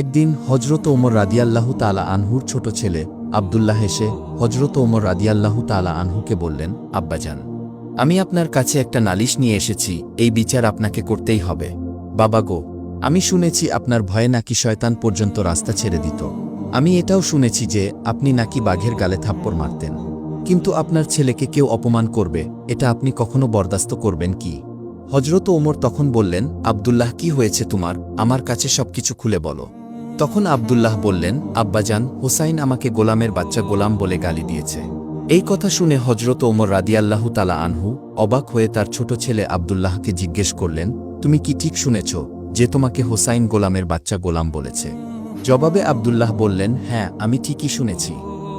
একদিন হজরত ওমর রাদিয়াল্লাহু তালা আনহুর ছোট ছেলে আবদুল্লাহ এসে হজরত ওমর রাদিয়াল্লাহু তালা আনহুকে বললেন, আব্বাজান, আমি আপনার কাছে একটা নালিশ নিয়ে এসেছি, এই বিচার আপনাকে করতেই হবে। বাবা গো, আমি শুনেছি আপনার ভয়ে নাকি শয়তান পর্যন্ত রাস্তা ছেড়ে দিত। আমি এটাও শুনেছি যে আপনি নাকি বাঘের গালে থাপ্পড় মারতেন। কিন্তু আপনার ছেলেকে কেউ অপমান করবে, এটা আপনি কখনো বরদাস্ত করবেন কি? হজরত ওমর তখন বললেন, আবদুল্লাহ, কি হয়েছে তোমার? আমার কাছে সবকিছু খুলে বলো। তখন আবদুল্লাহ বললেন আব্বাজান হোসাইন আমাকে গোলামের বাচ্চা গোলাম বলে গালি দিয়েছে। এই কথা শুনে হজরত ওমর রাদিয়াল্লাহু তালা আনহু অবাক হয়ে তার ছোট ছেলে আবদুল্লাহকে জিজ্ঞেস করলেন, তুমি কি ঠিক শুনেছ যে তোমাকে হোসাইন গোলামের বাচ্চা গোলাম বলেছে? জবাবে আবদুল্লাহ বললেন হ্যাঁ আমি ঠিকই শুনেছি।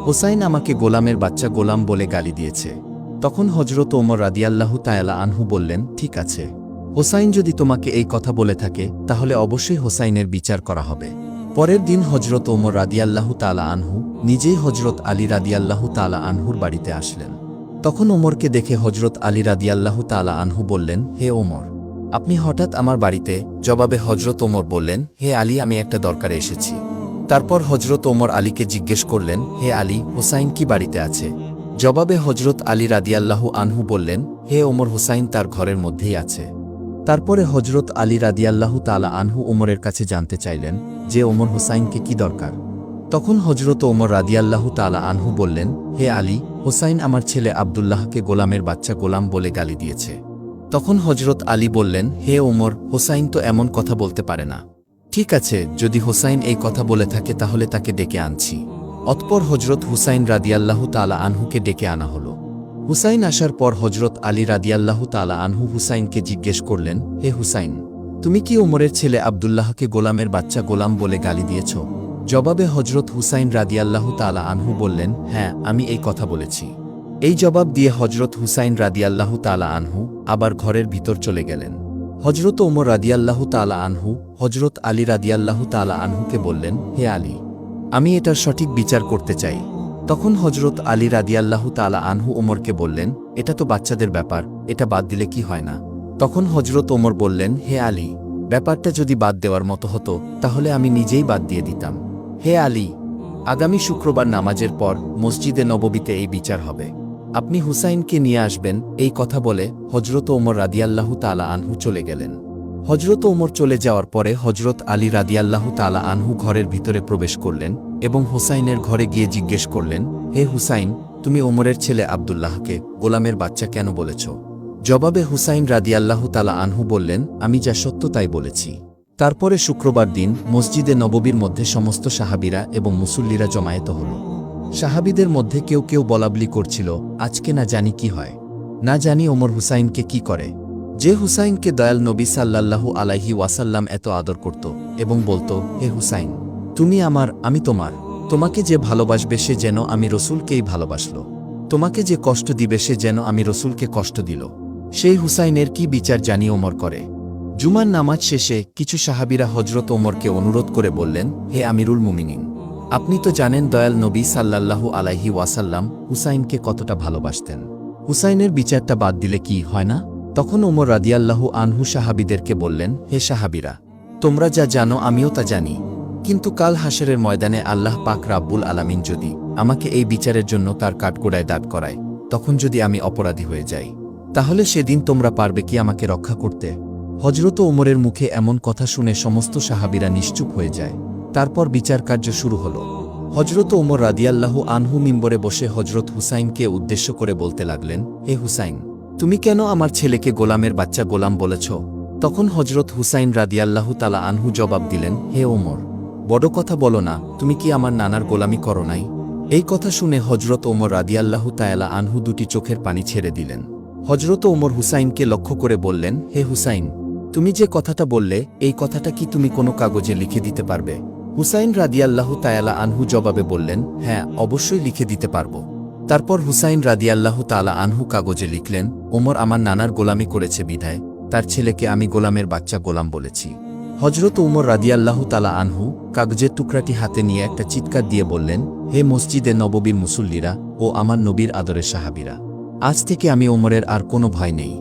হোসাইন আমাকে গোলামের বাচ্চা গোলাম বলে গালি দিয়েছে। তখন হজরত ওমর রাদিয়াল্লাহু তায়ালা আনহু বললেন, ঠিক আছে। হোসাইন যদি তোমাকে এই কথা বলে থাকে, তাহলে অবশ্যই হোসাইনের বিচার করা হবে। পরের দিন হজরত ওমর রাদিয়াল্লাহু তালা আনহু নিজেই হজরত আলী রাদিয়াল্লাহু তালা আনহুর বাড়িতে আসলেন। তখন ওমরকে দেখে হজরত আলী রাদিয়াল্লাহু তালা আনহু বললেন, হে ওমর, আপনি হঠাৎ আমার বাড়িতে? জবাবে হজরত ওমর বললেন, হে আলী, আমি একটা দরকারে এসেছি। তারপর হজরত ওমর আলীকে জিজ্ঞেস করলেন, হে আলী, হোসাইন কি বাড়িতে আছে? জবাবে হজরত আলী রাদিয়াল্লাহু আনহু বললেন, হে ওমর, হোসাইন তার ঘরের মধ্যেই আছে। তারপরে হজরত আলী রাদিয়াল্লাহু তালা আনহু ওমরের কাছে জানতে চাইলেন যে ওমর হোসাইনকে কি দরকার। তখন হজরত ওমর রাদিয়াল্লাহু তালা আনহু বললেন, হে আলী, হোসাইন আমার ছেলে আবদুল্লাহকে গোলামের বাচ্চা গোলাম বলে গালি দিয়েছে। তখন হজরত আলী বললেন, হে ওমর, হোসাইন তো এমন কথা বলতে পারে না। ঠিক আছে, যদি হোসাইন এই কথা বলে থাকে তাহলে তাকে ডেকে আনছি। অতপর হজরত হুসাইন রাদিয়াল্লাহু তালা আনহুকে ডেকে আনা হলো। হুসাইন আসার পর হজরত আলী রাদিয়াল্লাহু তালা আনহু হুসাইনকে জিজ্ঞেস করলেন, হে হুসাইন, তুমি কি ওমরের ছেলে আবদুল্লাহকে গোলামের বাচ্চা গোলাম বলে গালি দিয়েছ? জবাবে হজরত হুসাইন রাদিয়াল্লাহু তালা আনহু বললেন হ্যাঁ আমি এই কথা বলেছি। এই জবাব দিয়ে হজরত হুসাইন রাদিয়াল্লাহু তালা আনহু আবার ঘরের ভিতর চলে গেলেন। হজরত ওমর রাদিয়াল্লাহু তালা আনহু হজরত আলী রাদিয়াল্লাহু তালা আনহুকে বললেন, হে আলী, আমি এটার সঠিক বিচার করতে চাই। তখন হজরত আলী রাদিয়াল্লাহু তালা আনহু ওমরকে বললেন, এটা তো বাচ্চাদের ব্যাপার, এটা বাদ দিলে কি হয় না? তখন হজরত ওমর বললেন, হে আলী, ব্যাপারটা যদি বাদ দেওয়ার মতো হতো, তাহলে আমি নিজেই বাদ দিয়ে দিতাম। হে আলী, আগামী শুক্রবার নামাজের পর মসজিদে নববীতে এই বিচার হবে। আপনি হুসাইনকে নিয়ে আসবেন, এই কথা বলে হজরত ওমর রাদিয়াল্লাহু তালা আনহু চলে গেলেন। হজরত ওমর চলে যাওয়ার পরে হজরত আলী রাদিয়াল্লাহু তালা আনহু ঘরের ভিতরে প্রবেশ করলেন এবং হুসাইনের ঘরে গিয়ে জিজ্ঞেস করলেন, হে হুসাইন, তুমি ওমরের ছেলে আবদুল্লাহকে গোলামের বাচ্চা কেন বলেছ? জবাবে হুসাইন রাদিয়াল্লাহু তালা আনহু বললেন, আমি যা সত্য তাই বলেছি। তারপরে শুক্রবার দিন মসজিদে নববীর মধ্যে সমস্ত সাহাবিরা এবং মুসল্লিরা জমায়েত হল। সাহাবিদের মধ্যে কেউ কেউ বলাবলি করছিল, আজকে না জানি কি হয়। না জানি ওমর হুসাইনকে কি করে। যে হুসাইনকে দয়াল নবী সাল্লাল্লাহু আলাইহি ওয়াসাল্লাম এত আদর করত এবং বলতো, হে হুসাইন, তুমি আমার, আমি তোমার। তোমাকে যে ভালোবাসবে সে যেন আমি রসুলকেই ভালোবাসল। তোমাকে যে কষ্ট দিবে সে যেন আমি রসুলকে কষ্ট দিল। সেই হুসাইনের কি বিচার জানি ওমর করে। জুমার নামাজ শেষে কিছু সাহাবিরা হজরত ওমরকে অনুরোধ করে বললেন, হে আমিরুল মুমিনিন, আপনি তো জানেন দয়াল নবী সাল্লাল্লাহু আলাইহি ওয়াসাল্লাম হুসাইনকে কতটা ভালোবাসতেন। হুসাইনের বিচারটা বাদ দিলে কি হয় না? তখন ওমর রাদিয়াল্লাহু আনহু সাহাবিদেরকে বললেন, হে সাহাবিরা, তোমরা যা জানো আমিও তা জানি। কিন্তু কাল হাসেরের ময়দানে আল্লাহ পাক রাব্বুল আলামিন যদি আমাকে এই বিচারের জন্য তার কাঠগোড়ায় দাঁড় করায়, তখন যদি আমি অপরাধী হয়ে যাই, তাহলে সেদিন তোমরা পারবে কি আমাকে রক্ষা করতে? হজরত ওমরের মুখে এমন কথা শুনে সমস্ত সাহাবিরা নিশ্চুপ হয়ে যায়। তারপর বিচার কার্য শুরু হল। হজরত ওমর রাদিয়াল্লাহু আনহু মিম্বরে বসে হজরত হুসাইনকে উদ্দেশ্য করে বলতে লাগলেন, হে হুসাইন তুমি কেন আমার ছেলেকে গোলামের বাচ্চা গোলাম বলেছ? তখন হজরত হুসাইন রাদিয়াল্লাহু তালা আনহু জবাব দিলেন, হে ওমর, বড় কথা বলো না, তুমি কি আমার নানার গোলামি করো নাই? এই কথা শুনে হজরত ওমর রাদিয়াল্লাহু তায়ালা আনহু দুটি চোখের পানি ছেড়ে দিলেন। হজরত ওমর হুসাইনকে লক্ষ্য করে বললেন, হে হুসাইন, তুমি যে কথাটা বললে, এই কথাটা কি তুমি কোনো কাগজে লিখে দিতে পারবে? হুসাইন রাদিয়াল্লাহু তায়ালা আনহু জবাবে বললেন হ্যাঁ অবশ্যই লিখে দিতে পারব। তারপর হুসাইন রাদিয়াল্লাহু তালা আনহু কাগজে লিখলেন, ওমর আমার নানার গোলামি করেছে বিধায়, তার ছেলেকে আমি গোলামের বাচ্চা গোলাম বলেছি। হজরত উমর রাদিয়াল্লাহু তালা আনহু কাগজের টুকরাটি হাতে নিয়ে একটা চিৎকার দিয়ে বললেন, হে মসজিদে নববীর মুসল্লিরা ও আমার নবীর আদরের সাহাবিরা, আজ থেকে আমি ওমরের আর কোনো ভয় নেই।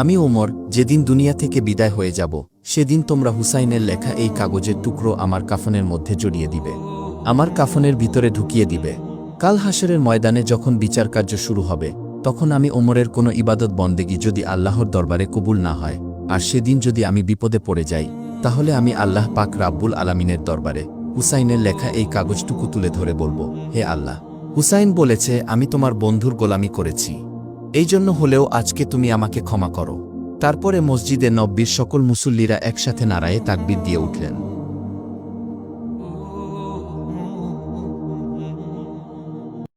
আমি ওমর, যেদিন দুনিয়া থেকে বিদায় হয়ে যাব, সেদিন তোমরা হুসাইনের লেখা এই কাগজের টুকরো আমার কাফনের মধ্যে জড়িয়ে দিবে। আমার কাফনের ভিতরে ঢুকিয়ে দিবে। কাল হাসরের ময়দানে যখন বিচার কার্য শুরু হবে, তখন আমি ওমরের কোনো ইবাদত বন্দেগি যদি আল্লাহর দরবারে কবুল না হয়, আর সেদিন যদি আমি বিপদে পড়ে যাই, তাহলে আমি আল্লাহ পাক রাব্বুল আলামিনের দরবারে হুসাইনের লেখা এই কাগজটুকু তুলে ধরে বলব, হে আল্লাহ। হুসাইন বলেছে, আমি তোমার বন্ধুর গোলামি করেছি। এই জন্য হলেও আজকে তুমি আমাকে ক্ষমা করো। তারপরে মসজিদে নব্বীর সকল মুসল্লিরা একসাথে নাড়ায়ে তাকবির দিয়ে উঠলেন।